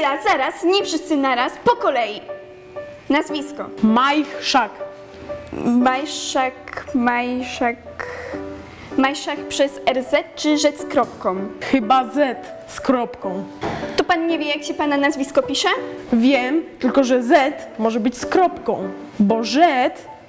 Chwila, zaraz, nie wszyscy naraz, po kolei. Nazwisko. Majchrzak. Majszak, Majszak... Majszak przez RZ czy rzecz z kropką? Chyba Z z kropką. To pan nie wie, jak się pana nazwisko pisze? Wiem, tylko że Z może być z kropką, bo Z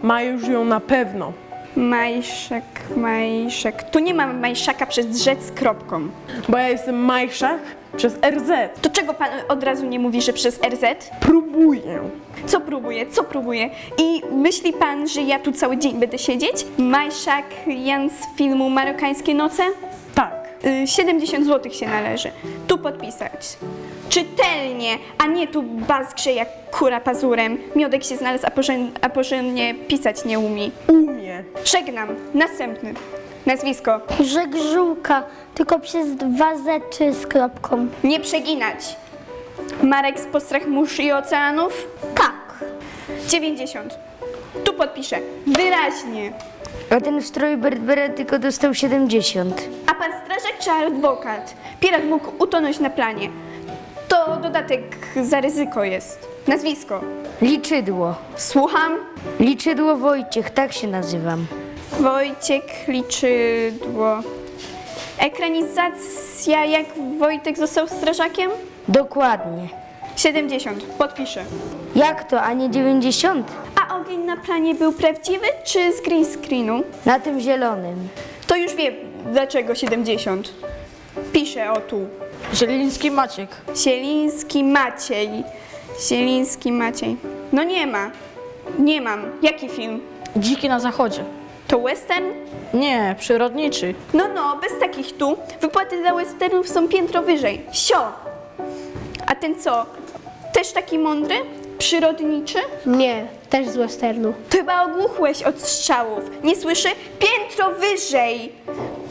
ma już ją na pewno. Majszak, Majszak. Tu nie ma Majszaka przez rzecz z kropką. Bo ja jestem Majchrzak przez RZ. To czego pan od razu nie mówi, że przez RZ? Próbuję. Co próbuje, co próbuje? I myśli pan, że ja tu cały dzień będę siedzieć? Majszak Jan z filmu Marokańskie Noce? Tak. Y, 70 zł się należy. Tu podpisać. Czytelnie, a nie tu bazgrze jak kura pazurem. Miodek się znalazł, a, porząd- a porządnie pisać nie umie. Umie. Żegnam. Następny. Nazwisko. Żegżółka, tylko przez dwa Z czy z kropką. Nie przeginać. Marek z postrach mórz i oceanów? Tak. 90. Tu podpiszę. Wyraźnie. A ten w stroju Bertbera tylko dostał 70. A pan strażak czy adwokat? Pirat mógł utonąć na planie. To dodatek za ryzyko jest. Nazwisko. Liczydło. Słucham. Liczydło Wojciech, tak się nazywam. Wojciek Liczydło. Ekranizacja jak Wojtek został strażakiem? Dokładnie. 70. Podpiszę. Jak to, a nie 90? A ogień na planie był prawdziwy czy z green screenu? Na tym zielonym. To już wiem dlaczego 70. Piszę o tu. Zieliński Maciek. Sieliński Maciej. Sieliński Maciej. No nie ma. Nie mam. Jaki film? Dziki na zachodzie. To western? Nie, przyrodniczy. No, no, bez takich tu. Wypłaty dla westernów są piętro wyżej. Sio! A ten co? Też taki mądry? Przyrodniczy? Nie, też z westernu. To chyba ogłuchłeś od strzałów. Nie słyszy? Piętro wyżej!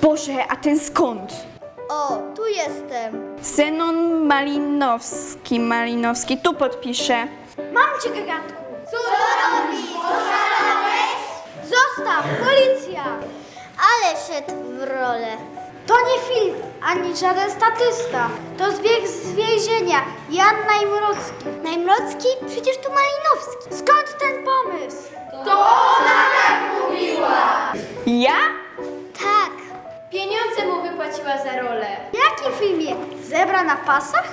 Boże, a ten skąd? O, tu jestem. Zenon Malinowski. Malinowski. Tu podpiszę. Mam cię, gagatku. Co robisz? Poszalałeś? Zostaw, policja. Ale szedł w rolę. To nie film, ani żaden statysta. To zbieg z więzienia. Jan Najmrocki. Najmrocki? Przecież to Malinowski. Skąd ten pomysł? Ja? Wypłaciła za rolę. Filmie? Zebra na pasach?